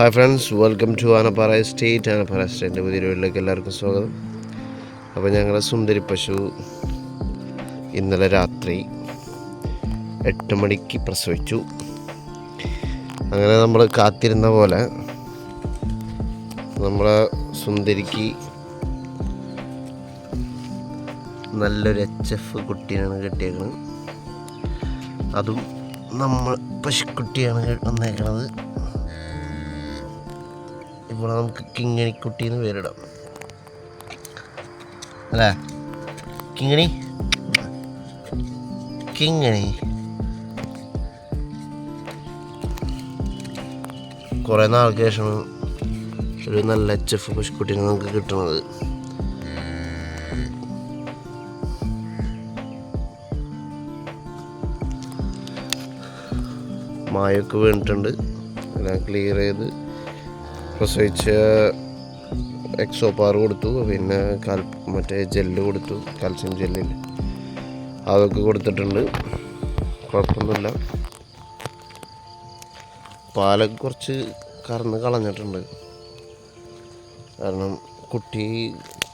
Hi friends welcome to Anappara estate Anappara സ്റ്റേറ്റിന്റെ പുതിയ വീട്ടിലേക്ക് എല്ലാവർക്കും സ്വാഗതം. അപ്പോൾ ഞങ്ങളുടെ സുന്ദരി പശു ഇന്നലെ രാത്രി എട്ട് മണിക്ക് പ്രസവിച്ചു. അങ്ങനെ നമ്മൾ കാത്തിരുന്ന പോലെ നമ്മളെ സുന്ദരിക്ക് നല്ലൊരു എച്ച് എഫ് കുട്ടിയാണ് കിട്ടിയേക്കുന്നത് അതും നമ്മൾ പശുക്കുട്ടിയാണ് വന്നേക്കണത്. ഇവിടെ നമുക്ക് കുട്ടി എന്ന് പേരിടാം. അല്ലേ? കിങ്ങിണി? കിങ്ങിണി. കുറേ നാൾക്ക് ശേഷം ഒരു നല്ല എച്ച് എഫ് പശുക്കുട്ടീനെ നമുക്ക് കിട്ടുന്നത്. മായൊക്കെ വീണിട്ടുണ്ട്. എല്ലാം ക്ലിയർ ചെയ്ത് പ്രസവിച്ച എക്സോപാർ കൊടുത്തു. പിന്നെ കാൽ മറ്റേ ജെല്ല് കൊടുത്തു. കാൽസ്യം ജെല്ലിൽ അതൊക്കെ കൊടുത്തിട്ടുണ്ട്. കുഴപ്പമൊന്നുമില്ല. പാലൊക്കെ കുറച്ച് കറന്ന് കളഞ്ഞിട്ടുണ്ട്. കാരണം കുട്ടി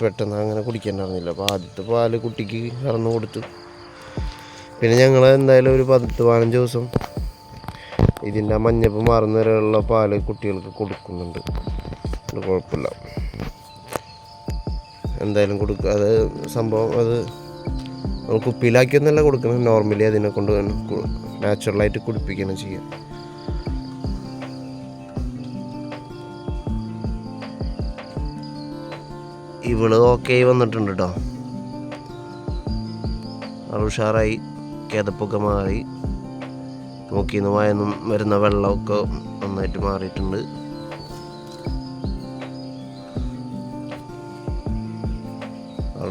പെട്ടെന്ന് അങ്ങനെ കുടിക്കേണ്ടായിരുന്നില്ല അപ്പോൾ ആദ്യത്തെ പാൽ കുട്ടിക്ക് കറന്ന് കൊടുത്തു. പിന്നെ ഞങ്ങൾ എന്തായാലും ഒരു പത്ത് പതിനഞ്ച് ദിവസം ഇതിന്റെ മഞ്ഞപ്പ് മാറുന്ന വരെയുള്ള പാൽ കുട്ടികൾക്ക് കൊടുക്കുന്നുണ്ട്. കുഴപ്പമില്ല. എന്തായാലും കൊടുക്കുക അത് സംഭവം അത് നമ്മൾ കുപ്പിയിലാക്കിയൊന്നല്ല കൊടുക്കണം നോർമലി അതിനെ കൊണ്ട് നാച്ചുറലായിട്ട് കുടിപ്പിക്കണം ചെയ്യുക. ഇവൾ ഓക്കെ വന്നിട്ടുണ്ട് കേട്ടോ അത് ഉഷാറായി. കേതപ്പൊക്കെ മാറി. മൂക്കിന്ന് വായന്നും വരുന്ന വെള്ളമൊക്കെ നന്നായിട്ട് മാറിയിട്ടുണ്ട്.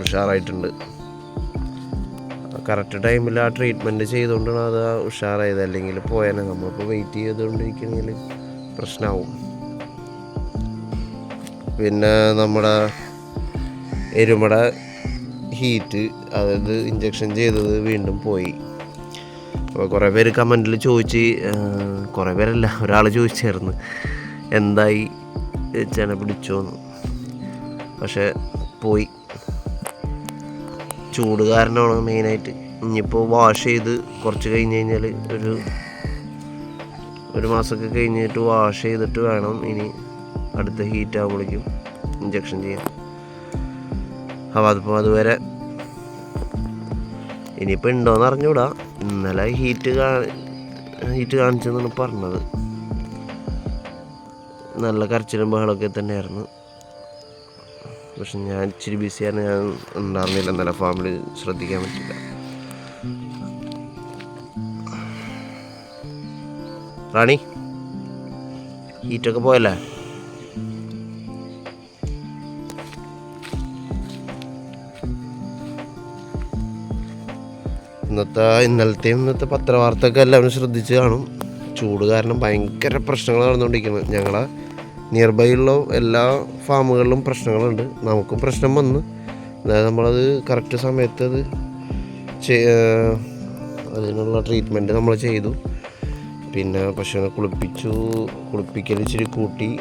ഉഷാറായിട്ടുണ്ട്. കറക്റ്റ് ടൈമിൽ ആ ട്രീറ്റ്മെന്റ് ചെയ്തുകൊണ്ടാണ് അത് ഉഷാറായത്. അല്ലെങ്കിൽ പോയാലും നമ്മളിപ്പോൾ വെയിറ്റ് ചെയ്തുകൊണ്ടിരിക്കണമെങ്കിൽ പ്രശ്നമാവും പിന്നെ നമ്മുടെ എരുമട ഹീറ്റ് അതായത് ഇഞ്ചക്ഷൻ ചെയ്തത് വീണ്ടും പോയി. അപ്പോൾ കുറേ പേര് കമന്റിൽ ചോദിച്ച് കുറേ പേരല്ല ഒരാൾ ചോദിച്ചായിരുന്നു. എന്തായി? ചെന പിടിച്ചോന്ന്. പക്ഷേ പോയി. ചൂട് കാരണമാണ് മെയിനായിട്ട്. ഇനിയിപ്പോൾ വാഷ് ചെയ്ത് കുറച്ച് കഴിഞ്ഞ് കഴിഞ്ഞാൽ ഒരു ഒരു മാസമൊക്കെ കഴിഞ്ഞിട്ട് വാഷ് ചെയ്തിട്ട് വേണം ഇനി അടുത്ത ഹീറ്റ് ആകുമ്പോഴേക്കും ഇഞ്ചക്ഷൻ ചെയ്യാൻ. അപ്പോൾ അതിപ്പോൾ അതുവരെ ഇനിയിപ്പോൾ ഉണ്ടോയെന്ന് അറിഞ്ഞൂടാ. ഇന്നലെ ഹീറ്റ് കാ ഹീറ്റ് കാണിച്ചെന്നാണ് പറഞ്ഞത്. നല്ല കരച്ചിലും ബഹളമൊക്കെ തന്നെയായിരുന്നു. പക്ഷെ ഞാൻ ഇച്ചിരി ബിസിയാണ് ഞാൻ ഉണ്ടായിരുന്നില്ല. നല്ല ഫാമിലി ശ്രദ്ധിക്കാൻ പറ്റില്ല റാണി ഹീറ്റൊക്കെ പോയല്ലേ? ഇന്നത്തെ ഇന്നലത്തെയും ഇന്നത്തെ പത്രവാർത്തയൊക്കെ എല്ലാവരും ശ്രദ്ധിച്ച് കാണും. ചൂട് കാരണം ഭയങ്കര പ്രശ്നങ്ങൾ നടന്നുകൊണ്ടിരിക്കുന്നത് ഞങ്ങളെ നിയർ എല്ലാ ഫാമുകളിലും പ്രശ്നങ്ങളുണ്ട്. നമുക്കും പ്രശ്നം വന്ന്. അതായത് നമ്മളത് കറക്റ്റ് സമയത്ത് അത് അതിനുള്ള ട്രീറ്റ്മെന്റ് നമ്മൾ ചെയ്തു. പിന്നെ പശുവിനെ കുളിപ്പിച്ചു. കുളിപ്പിക്കൽ ഇച്ചിരി കൂട്ടി.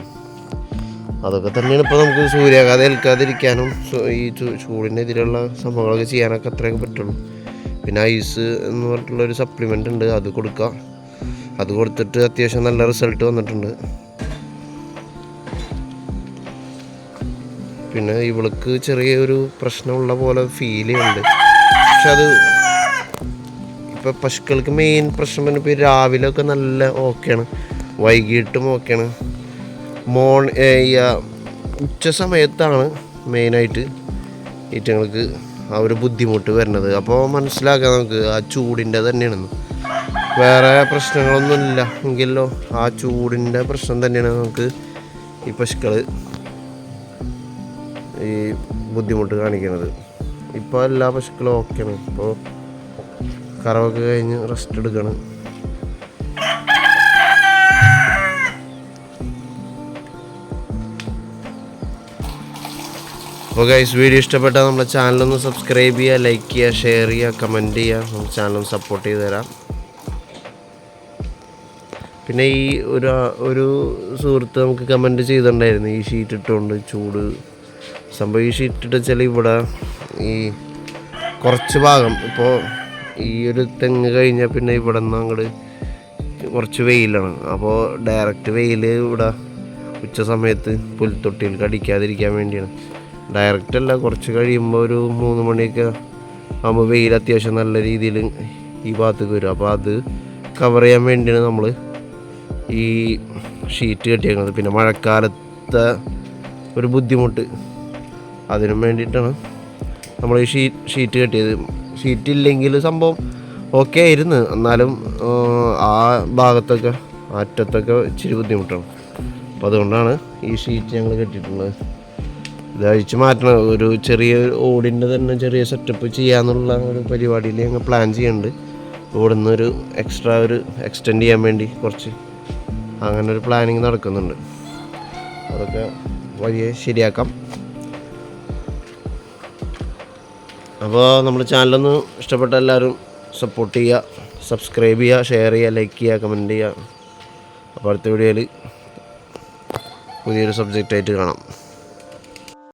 അതൊക്കെ തന്നെയാണ് ഇപ്പോൾ നമുക്ക് സൂര്യാഘാതം ഏൽക്കാതിരിക്കാനും ഈ ചൂടിനെതിരെയുള്ള സംഭവങ്ങളൊക്കെ ചെയ്യാനൊക്കെ അത്രയൊക്കെ പറ്റുള്ളൂ. പിന്നെ ഐസ് എന്ന് പറഞ്ഞിട്ടുള്ള ഒരു സപ്ലിമെന്റ് ഉണ്ട് അത് കൊടുക്കുക അത് കൊടുത്തിട്ട് അത്യാവശ്യം നല്ല റിസൾട്ട് വന്നിട്ടുണ്ട്. പിന്നെ ഇവൾക്ക് ചെറിയൊരു പ്രശ്നമുള്ള പോലെ ഫീൽ ചെയ്യുന്നുണ്ട്. പക്ഷെ അത് ഇപ്പം പശുക്കൾക്ക് മെയിൻ പ്രശ്നം തന്നെ ഇപ്പോൾ രാവിലെ ഒക്കെ നല്ല ഓക്കെയാണ് വൈകിട്ടും ഓക്കെയാണ് മോൺ ഉച്ച സമയത്താണ് മെയിനായിട്ട് ഈറ്റങ്ങൾക്ക് ആ ഒരു ബുദ്ധിമുട്ട് വരുന്നത്. അപ്പോൾ മനസ്സിലാക്കാം നമുക്ക് ആ ചൂടിന്റെ തന്നെയാണെന്ന്. വേറെ പ്രശ്നങ്ങളൊന്നുമില്ല. എങ്കിലോ ആ ചൂടിന്റെ പ്രശ്നം തന്നെയാണ് നമുക്ക് ഈ പശുക്കൾ ഈ ബുദ്ധിമുട്ട് കാണിക്കുന്നത്. ഇപ്പോൾ എല്ലാ പശുക്കളും ഓക്കെയാണ്. ഇപ്പോൾ കറവൊക്കെ കഴിഞ്ഞ് റെസ്റ്റ് എടുക്കണം. അപ്പോൾ ഗൈസ് വീഡിയോ ഇഷ്ടപ്പെട്ടാൽ നമ്മുടെ ചാനലൊന്ന് സബ്സ്ക്രൈബ് ചെയ്യുക ലൈക്ക് ചെയ്യുക ഷെയർ ചെയ്യുക കമന്റ് ചെയ്യുക. നമുക്ക് ചാനലൊന്ന് സപ്പോർട്ട് ചെയ്ത് തരാം. പിന്നെ ഈ ഒരു ഒരു സുഹൃത്ത് നമുക്ക് കമന്റ് ചെയ്തിട്ടുണ്ടായിരുന്നു ഈ ഷീറ്റ് ഇട്ടുകൊണ്ട് ചൂട്. സംഭവം ഈ ഷീറ്റ് ഇട്ട് വെച്ചാൽ ഇവിടെ ഈ കുറച്ച് ഭാഗം ഇപ്പോൾ ഈ ഒരു തെങ്ങ് കഴിഞ്ഞാൽ പിന്നെ ഇവിടെ നിന്ന് അങ്ങോട്ട് കുറച്ച് വെയിലാണ്. അപ്പോൾ ഡയറക്റ്റ് വെയിൽ ഇവിടെ ഉച്ച സമയത്ത് പുൽത്തൊട്ടിയിൽ കടിക്കാതിരിക്കാൻ വേണ്ടിയാണ്. ഡയറക്റ്റ് അല്ല കുറച്ച് കഴിയുമ്പോൾ ഒരു മൂന്ന് മണിയൊക്കെ ആകുമ്പോൾ വെയിൽ അത്യാവശ്യം നല്ല രീതിയിൽ ഈ ഭാഗത്തേക്ക് വരും. അപ്പോൾ അത് കവർ ചെയ്യാൻ വേണ്ടിയാണ് നമ്മൾ ഈ ഷീറ്റ് കെട്ടിയേക്കുന്നത് പിന്നെ മഴക്കാലത്തെ ഒരു ബുദ്ധിമുട്ട് അതിനും വേണ്ടിയിട്ടാണ് നമ്മൾ ഈ ഷീറ്റ് ഷീറ്റ് കെട്ടിയത്. ഷീറ്റ് ഇല്ലെങ്കിൽ സംഭവം ഓക്കെ ആയിരുന്നു. എന്നാലും ആ, ഭാഗത്തൊക്കെ അറ്റത്തൊക്കെ ഇച്ചിരി ബുദ്ധിമുട്ടാണ്. അപ്പോൾ അതുകൊണ്ടാണ് ഈ ഷീറ്റ് ഞങ്ങൾ കെട്ടിയിട്ടുള്ളത്. ഇത് അഴിച്ച് മാറ്റണം ഒരു ചെറിയ ഓടിന്റെ തന്നെ ചെറിയ സെറ്റപ്പ് ചെയ്യാന്നുള്ള ഒരു പരിപാടിയിൽ ഞങ്ങൾ പ്ലാൻ ചെയ്യുന്നുണ്ട്. ഓടുന്ന ഒരു എക്സ്ട്രാ ഒരു എക്സ്റ്റെൻഡ് ചെയ്യാൻ വേണ്ടി കുറച്ച് അങ്ങനെ ഒരു പ്ലാനിങ് നടക്കുന്നുണ്ട്. അതൊക്കെ വഴിയെ ശരിയാക്കാം. അപ്പോൾ നമ്മുടെ ചാനലൊന്ന് ഇഷ്ടപ്പെട്ട എല്ലാവരും സപ്പോർട്ട് ചെയ്യുക സബ്സ്ക്രൈബ് ചെയ്യുക ഷെയർ ചെയ്യുക ലൈക്ക് ചെയ്യുക കമന്റ് ചെയ്യുക. അപ്പോൾ അടുത്ത വീഡിയോയിൽ പുതിയൊരു സബ്ജക്റ്റായിട്ട് കാണാം.